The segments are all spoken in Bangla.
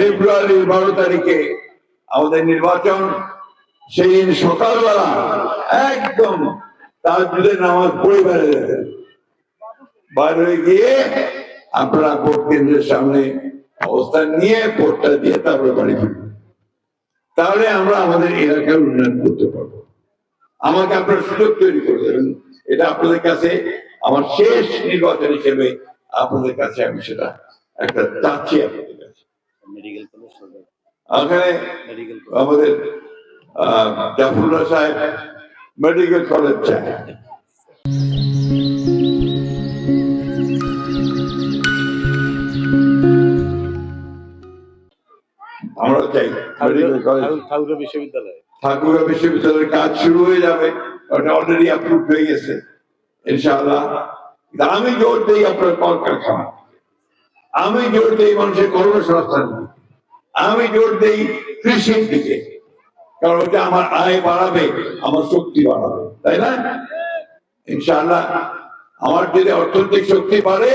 ফেব্রুয়ারির বারো তারিখে আমাদের নির্বাচন সেই দিন সকালবেলা একদম তার যদি নামাজ পড়ে বেড়ে বার হয়ে গিয়ে আপনারা ভোট কেন্দ্রের সামনে অবস্থান নিয়ে ভোটটা দিয়ে তারপরে বাড়ি ফিরবেন। তাহলে আমরা আমাদের এলাকার উন্নয়ন করতে পারব। আমাকে আপনার সুযোগ তৈরি করে দেবেন। এটা আপনাদের কাছে আমার শেষ নির্বাচন হিসেবে আপনাদের কাছে আমি সেটা একটা চাচ্ছি আপনাদের কাছে মেডিকেল কলেজ সদর ওখানে মেডিকেল আমাদের জাফরুল্লাহ সাহেব মেডিকেল কলেজ চায় আমরা চাই মেডিকেল কলেজ ঠাকুর বিশ্ববিদ্যালয়। ঠাকুরা বিশ্ববিদ্যালয়ের কাজ শুরু হয়ে যাবে। ওটা অলরেডি অ্যাপ্রুভ হয়ে গেছে। ইনশাআল্লাহ। আমি জোর দিই আপনার কলকারখানা আমি জোর দিই মানুষের কর্মসংস্থান দিকে। আমি জোর দিই কৃষির দিকে। কারণ ওটা আমার আয় বাড়াবে আমার শক্তি বাড়াবে। তাই না? ইনশাআল্লাহ আমার যদি অর্থনৈতিক শক্তি বাড়ে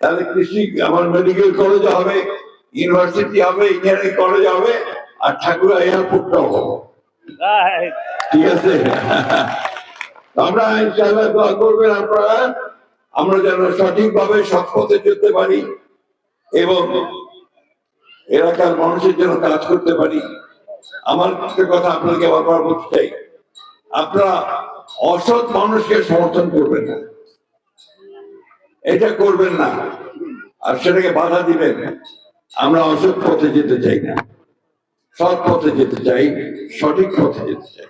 তাহলে কৃষি আমার মেডিকেল কলেজ হবে ইউনিভার্সিটি হবে ইঞ্জিনিয়ারিং কলেজ হবে আর ঠাকুর এয়ারপোর্টটাও হবে। ঠিক আছে? আমরা ইনশাআল্লাহ দোয়া করবেন আপনারা। আমরা যেন সঠিকভাবে সৎ পথে চলতে পারি। এবং এলাকার মানুষের জন্য কাজ করতে পারি। আমার কথা আপনাকে বারবার বলতে চাই। আপনারা অসৎ মানুষকে সমর্থন করবেন না। এটা করবেন না। আর সেটাকে বাধা দিবেন আমরা অসৎ পথে যেতে চাই না। সৎ পথে যেতে চাই, সঠিক পথে যেতে চাই।